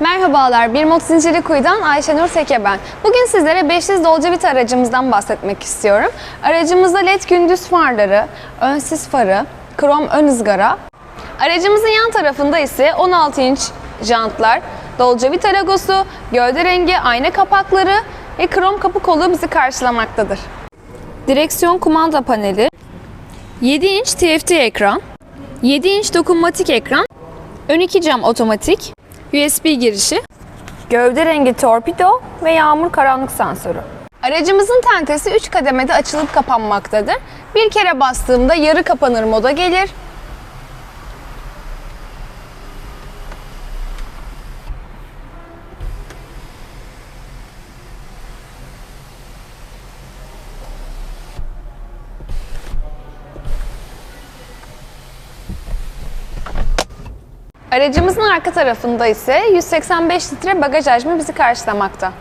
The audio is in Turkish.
Merhabalar, Bir Mod Zinciri Kuyu'dan Ayşenur Teke ben. Bugün sizlere 500 Dolcevit aracımızdan bahsetmek istiyorum. Aracımızda LED gündüz farları, ön sis farı, krom ön ızgara. Aracımızın yan tarafında ise 16 inç jantlar, Dolcevit logosu, gövde rengi, ayna kapakları ve krom kapı kolu bizi karşılamaktadır. Direksiyon kumanda paneli, 7 inç TFT ekran, 7 inç dokunmatik ekran, ön iki cam otomatik, USB girişi, gövde rengi torpido ve yağmur karanlık sensörü. Aracımızın tentesi 3 kademede açılıp kapanmaktadır. Bir kere bastığımda yarı kapanır moda gelir. Aracımızın arka tarafında ise 185 litre bagaj hacmi bizi karşılamakta.